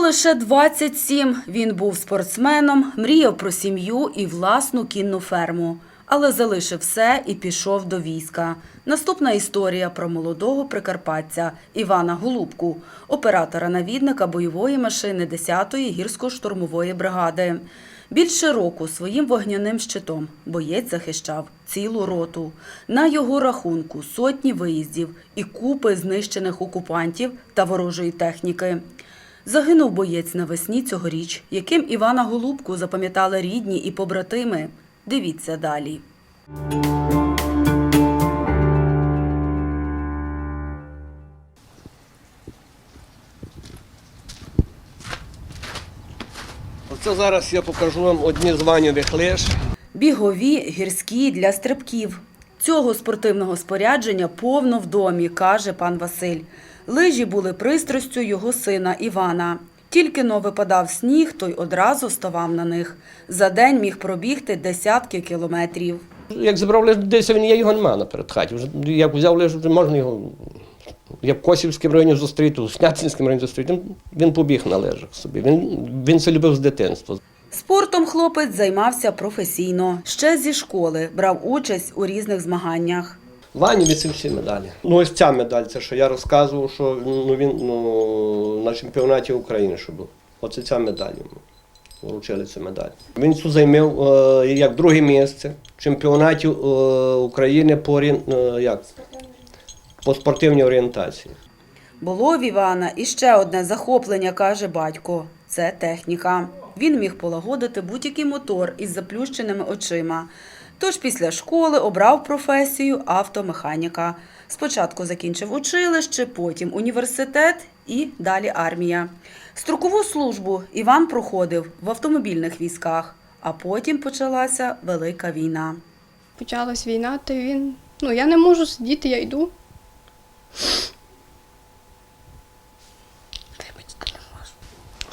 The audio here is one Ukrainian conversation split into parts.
лише 27. Він був спортсменом, мріяв про сім'ю і власну кінну ферму. Але залишив все і пішов до війська. Наступна історія про молодого прикарпатця Івана Голубку, оператора-навідника бойової машини 10-ї гірсько-штурмової бригади. Більше року своїм вогняним щитом боєць захищав цілу роту. На його рахунку сотні виїздів і купи знищених окупантів та ворожої техніки. Загинув боєць навесні цьогоріч, яким Івана Голубку запам'ятали рідні і побратими. Дивіться далі. Оце зараз я покажу вам одні з ванівих лиш. Бігові, гірські для стрибків. Цього спортивного спорядження повно в домі, каже пан Василь. Лижі були пристрастю його сина Івана. Тільки но випадав сніг, той одразу ставав на них. За день міг пробігти десятки кілометрів. Як зібрав лиш десь він, я його нема наперед хаті. Вже як взяв вже можна його. Я в Косівському районі зустріти, у Снятинському районі зустріти. Він побіг на лежах собі. Він, він це любив з дитинства. Спортом хлопець займався професійно. Ще зі школи брав участь у різних змаганнях. Вані це всі медалі. Ну ось ця медаль, це що я розказував, що ну, він ну, на чемпіонаті України що був. Оце ця медаль йому. Вручили цю медаль. Він цю займав е, як друге місце в чемпіонаті е, України по, е, як? по спортивній орієнтації. Було в Івана іще одне захоплення, каже батько це техніка. Він міг полагодити будь-який мотор із заплющеними очима. Тож після школи обрав професію автомеханіка. Спочатку закінчив училище, потім університет і далі армія. Строкову службу Іван проходив в автомобільних військах, а потім почалася велика війна. Почалась війна, то він. Ну, я не можу сидіти, я йду.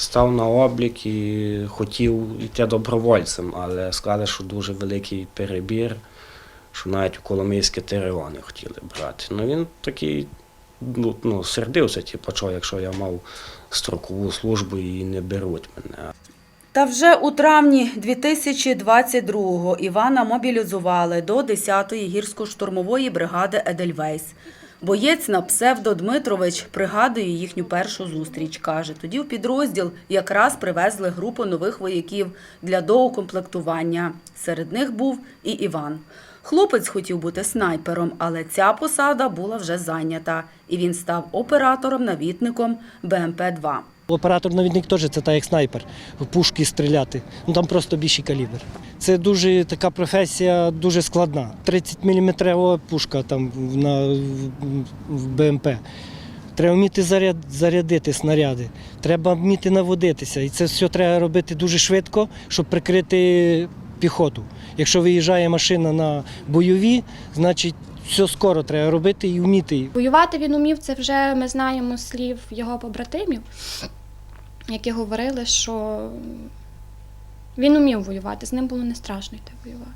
Став на облік і хотів йти добровольцем, але сказали, що дуже великий перебір, що навіть у Коломийське Теревани хотіли брати. Ну він такий ну, ну, сердився, типу, що якщо я мав строкову службу і не беруть мене. Та вже у травні 2022-го Івана мобілізували до 10-ї гірсько-штурмової бригади Едельвейс. Боєць на псевдо Дмитрович пригадує їхню першу зустріч. Каже, тоді в підрозділ якраз привезли групу нових вояків для доукомплектування. Серед них був і Іван. Хлопець хотів бути снайпером, але ця посада була вже зайнята, і він став оператором-навітником БМП-2. Оператор-навідник теж це так як снайпер, в пушки стріляти. Ну там просто більший калібр. Це дуже така професія, дуже складна. 30 мм пушка там на, в БМП. Треба вміти заряд, зарядити снаряди, треба вміти наводитися. І це все треба робити дуже швидко, щоб прикрити піхоту. Якщо виїжджає машина на бойові, значить все скоро треба робити і вміти. Воювати він умів, це вже ми знаємо слів його побратимів, які говорили, що він умів воювати, з ним було не страшно йти воювати.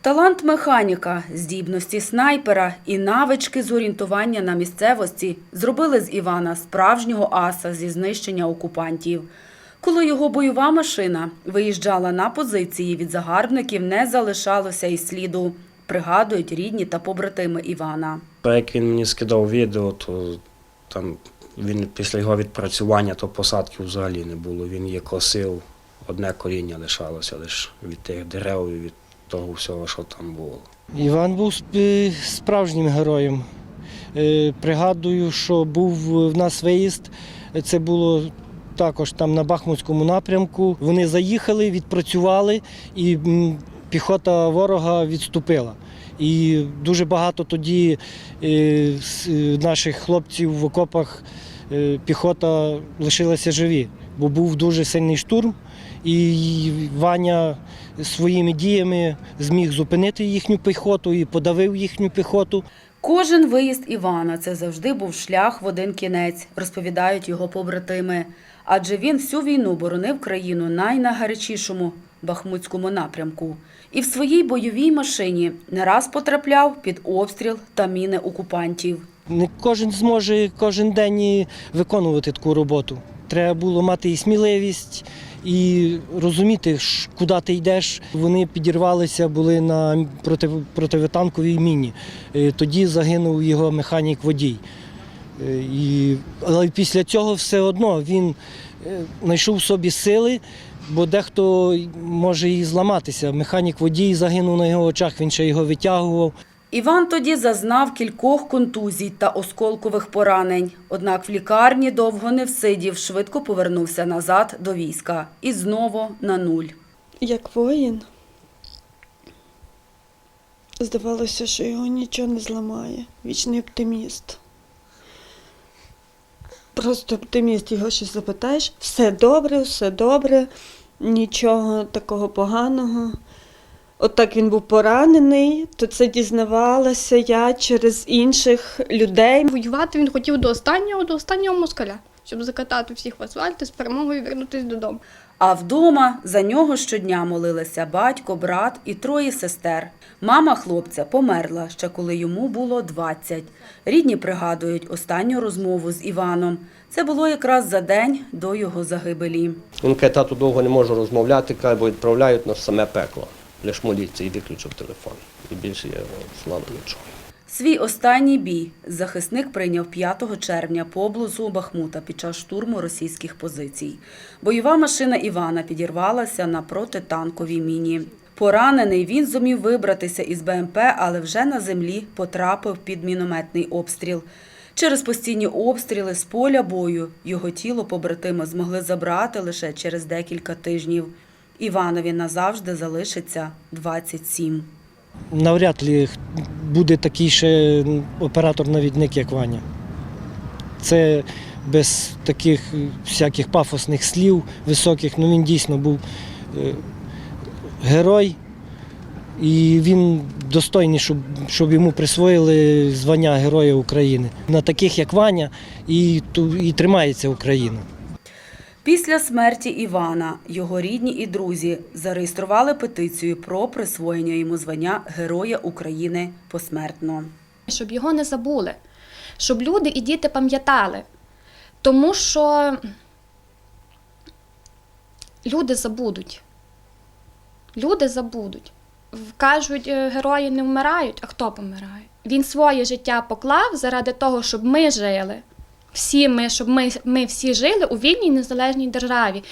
Талант механіка, здібності снайпера і навички з орієнтування на місцевості зробили з Івана справжнього аса зі знищення окупантів. Коли його бойова машина виїжджала на позиції від загарбників, не залишалося і сліду, пригадують рідні та побратими Івана. Як він мені скидав відео, то там він після його відпрацювання то посадки взагалі не було. Він її косив, одне коріння лишалося лише від тих дерев і від того всього, що там було. Іван був справжнім героєм. Е, Пригадую, що був в нас виїзд. Це було також там на Бахмутському напрямку. Вони заїхали, відпрацювали, і піхота ворога відступила. І дуже багато тоді е, е, наших хлопців в окопах е, піхота лишилася живі, бо був дуже сильний штурм, і Ваня своїми діями зміг зупинити їхню піхоту і подавив їхню піхоту. Кожен виїзд Івана це завжди був шлях в один кінець, розповідають його побратими. Адже він всю війну боронив країну найнагарячішому бахмутському напрямку. І в своїй бойовій машині не раз потрапляв під обстріл та міни окупантів. Не кожен зможе кожен день виконувати таку роботу. Треба було мати і сміливість, і розуміти, куди ти йдеш. Вони підірвалися, були на проти, противотанковій міні. Е, Тоді загинув його механік водій. Е, І, але після цього все одно він е, знайшов собі сили, бо дехто може і зламатися. Механік водій загинув на його очах, він ще його витягував. Іван тоді зазнав кількох контузій та осколкових поранень. Однак в лікарні довго не всидів, швидко повернувся назад до війська. І знову на нуль. як воїн. Здавалося, що його нічого не зламає. Вічний оптиміст. Просто оптиміст, його щось запитаєш, все добре, все добре, нічого такого поганого. От він був поранений, то це дізнавалася я через інших людей. Воювати він хотів до останнього, до останнього москаля, щоб закатати всіх в асфальт і з перемогою вернутися додому. А вдома за нього щодня молилися батько, брат і троє сестер. Мама хлопця померла ще коли йому було 20. Рідні пригадують останню розмову з Іваном. Це було якраз за день до його загибелі. Він каже, тату довго не можу розмовляти, каже, бо відправляють нас в саме пекло. Лиш моліться і виключив телефон. І більше я слава чую. Свій останній бій захисник прийняв 5 червня поблизу Бахмута під час штурму російських позицій. Бойова машина Івана підірвалася на протитанковій міні. Поранений він зумів вибратися із БМП, але вже на землі потрапив під мінометний обстріл. Через постійні обстріли з поля бою його тіло побратими змогли забрати лише через декілька тижнів. Іванові назавжди залишиться 27. Навряд ли буде такий ще оператор-навідник, як Ваня. Це без таких всяких пафосних слів високих. Ну він дійсно був е, герой, і він достойний, щоб, щоб йому присвоїли звання Героя України. На таких, як Ваня, і, і тримається Україна. Після смерті Івана його рідні і друзі зареєстрували петицію про присвоєння йому звання Героя України посмертно. щоб його не забули, щоб люди і діти пам'ятали. Тому що люди забудуть. Люди забудуть. Кажуть, е, герої не вмирають, а хто помирає? Він своє життя поклав заради того, щоб ми жили. Всі ми, щоб ми, ми всі жили у вільній незалежній державі.